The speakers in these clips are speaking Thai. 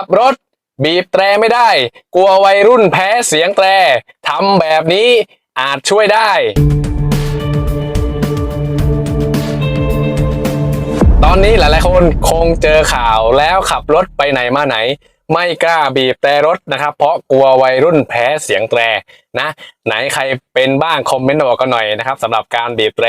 ขับรถ บีบแตรไม่ได้ กลัววัยรุ่นแพ้เสียงแตรทำแบบนี้อาจช่วยได้ ตอนนี้หลายๆคนคงเจอข่าวแล้วขับรถไปไหนมาไหน ไม่กล้าบีบแต่รถนะครับ เพราะกลัววัยรุ่นแพ้เสียงแตรนะ ไหนใครเป็นบ้างคอมเมนต์มาบอกกันหน่อยนะครับสำหรับการบีบแตร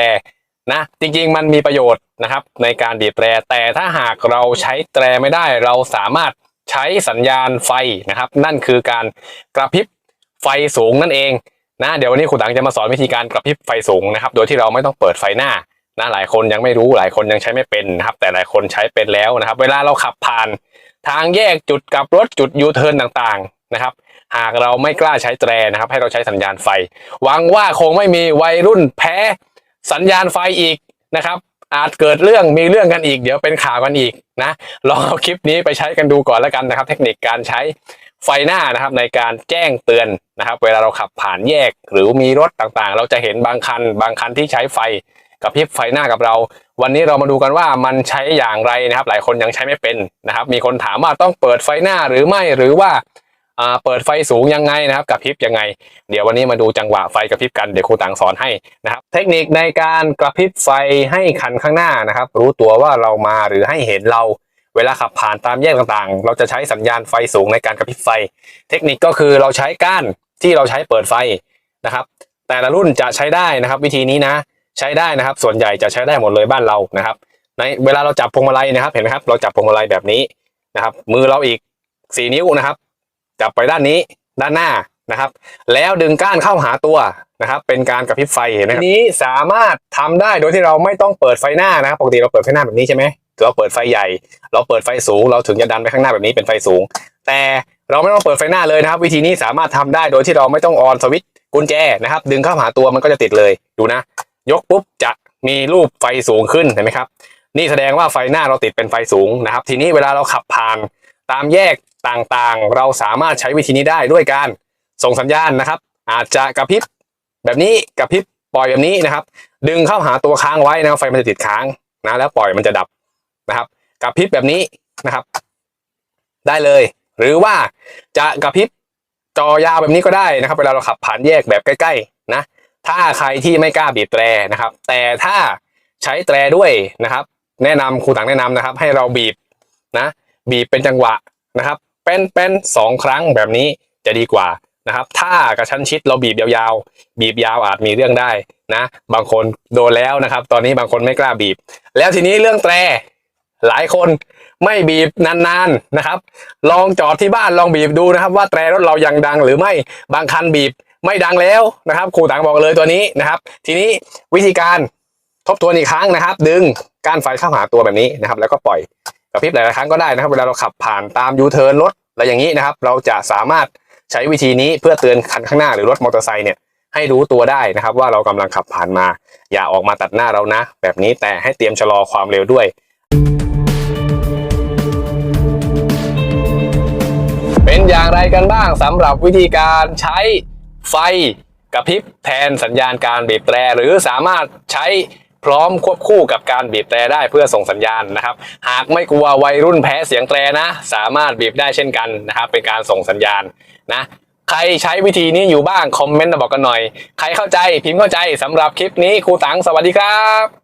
นะจริงๆมันมีประโยชน์นะครับในการบีบแตรแต่ถ้าหากเราใช้แตรไม่ได้เราสามารถ ใช้สัญญาณไฟนะครับ นั่นคือการกระพริบไฟสูงนั่นเองนะเดี๋ยววันนี้ครูตังจะมาสอนวิธีการกระพริบไฟสูงนะครับ โดยที่เราไม่ต้องเปิดไฟหน้านะหลายคนยังไม่รู้หลายคนยังใช้ไม่เป็นนะครับ แต่หลายคนใช้เป็นแล้วนะครับ เวลาเราขับผ่านทางแยกจุดกลับรถจุดยูเทิร์นต่างๆนะครับ หากเราไม่กล้าใช้แตรนะครับ ให้เราใช้สัญญาณไฟหวังว่าคงไม่มีวัยรุ่นแพ้สัญญาณไฟอีกนะครับ อาจเกิดเรื่องมีเรื่องกันอีก เดี๋ยวเป็นข่าวกันอีกนะลองเอาคลิปนี้ไปใช้กันดูก่อนแล้วกันนะครับ เทคนิคการใช้ไฟหน้านะครับในการแจ้งเตือนนะครับ เวลาเราขับผ่านแยกหรือมีรถต่างๆ เราจะเห็นบางคัน บางคันที่ใช้ไฟกับพริบไฟหน้ากับเรา วันนี้เรามาดูกันว่ามันใช้อย่างไรนะครับ หลายคนยังใช้ไม่เป็นนะครับ มีคนถามว่าต้องเปิดไฟหน้าหรือไม่หรือว่าอ่า เปิดไฟสูงยังไงนะครับกับพริบยังไง เดี๋ยววันนี้มาดูจังหวะไฟกระพริบกันเดี๋ยวครูต่างสอนให้นะครับ เทคนิคในการกระพริบไฟให้คันข้างหน้านะครับ รู้ตัวว่าเรามาหรือให้เห็นเราเวลาขับผ่านตามแยกต่างๆ เราจะใช้สัญญาณไฟสูงในการกระพริบไฟ เทคนิคก็คือเราใช้ก้านที่เราใช้เปิดไฟนะครับ แต่ละรุ่นจะใช้ได้นะครับ วิธีนี้นะ ใช้ได้นะครับ ส่วนใหญ่จะใช้ได้หมดเลยบ้านเรานะครับ ในเวลาเราจับพวงมาลัยนะครับ เห็นไหมครับ เราจับพวงมาลัยแบบนี้นะครับ มือเราอีกสี่นิ้วนะครับ จับไปด้านนี้ด้านหน้านะครับ แล้วดึงก้านเข้าหาตัวนะครับ เป็นการกระพริบไฟเห็นไหมครับทีนี้สามารถทำได้โดยที่เราไม่ต้องเปิดไฟหน้านะครับปกติเราเปิดไฟหน้าแบบนี้ใช่ไหมเราเปิดไฟใหญ่ เราเปิดไฟสูง เราถึงจะดันไปข้างหน้าแบบนี้เป็นไฟสูง แต่เราไม่ต้องเปิดไฟหน้าเลยนะครับ วิธีนี้สามารถทำได้โดยที่เราไม่ต้องออนสวิตช์กุญแจนะครับ ดึงเข้าหาตัวมันก็จะติดเลยดูนะ ยกปุ๊บจะมีรูปไฟสูงขึ้นเห็นไหมครับ นี่แสดงว่าไฟหน้าเราติดเป็นไฟสูงนะครับ ทีนี้เวลาเราขับผ่าน ตามแยกต่างๆ เราสามารถใช้วิธีนี้ได้ด้วยการส่งสัญญาณนะครับ อาจจะกระพริบแบบนี้กระพริบปล่อยแบบนี้นะครับ ดึงเข้าหาตัวค้างไว้นะไฟมันจะติดค้างนะแล้วปล่อยมันจะดับนะครับกระพริบแบบนี้นะครับ ได้เลย หรือว่าจะกระพริบจอยาวแบบนี้ก็ได้นะครับ เวลาเราขับผ่านแยกแบบใกล้ๆนะถ้าใครที่ไม่กล้าบีบแตรนะครับ แต่ถ้าใช้แตรด้วยนะครับ แนะนำครูต่างแนะนำนะครับ ให้เราบีบนะ บีบเป็นจังหวะนะครับเป็นเป็นสองครั้งแบบนี้จะดีกว่านะครับ ถ้ากระชั้นชิดเราบีบยาวๆ บีบยาวอาจมีเรื่องได้นะ บางคนโดนแล้วนะครับ ตอนนี้บางคนไม่กล้าบีบ แล้วทีนี้เรื่องแตรหลายคนไม่บีบนานๆนะครับ ลองจอดที่บ้านลองบีบดูนะครับ ว่าแตรรถเรายังดังหรือไม่บางคันบีบไม่ดังแล้วนะครับครูต่างบอกเลยตัวนี้นะครับ ทีนี้วิธีการทบทวนอีกครั้งนะครับ ดึงก้านไฟเข้าหาตัวแบบนี้นะครับ แล้วก็ปล่อย กระพริบหลายๆครั้งก็ได้นะครับ เวลาเราขับผ่านตามยูเทิร์นรถอะไรอย่างนี้นะครับ เราจะสามารถใช้วิธีนี้เพื่อเตือนคันข้างหน้าหรือรถมอเตอร์ไซค์เนี่ยให้รู้ตัวได้นะครับ ว่าเรากำลังขับผ่านมา อย่าออกมาตัดหน้าเรานะ แบบนี้แต่ให้เตรียมชะลอความเร็วด้วย เป็นอย่างไรกันบ้างสำหรับวิธีการใช้ไฟกระพริบแทนสัญญาณการบีบแตรหรือสามารถใช้ พร้อมควบคู่กับการบีบแตรได้เพื่อส่งสัญญาณนะครับ หากไม่กลัววัยรุ่นแพ้เสียงแตรนะ สามารถบีบได้เช่นกันนะครับ เป็นการส่งสัญญาณนะใครใช้วิธีนี้อยู่บ้างคอมเมนต์มาบอกกันหน่อย ใครเข้าใจพิมพ์เข้าใจสำหรับคลิปนี้ครูตังสวัสดีครับ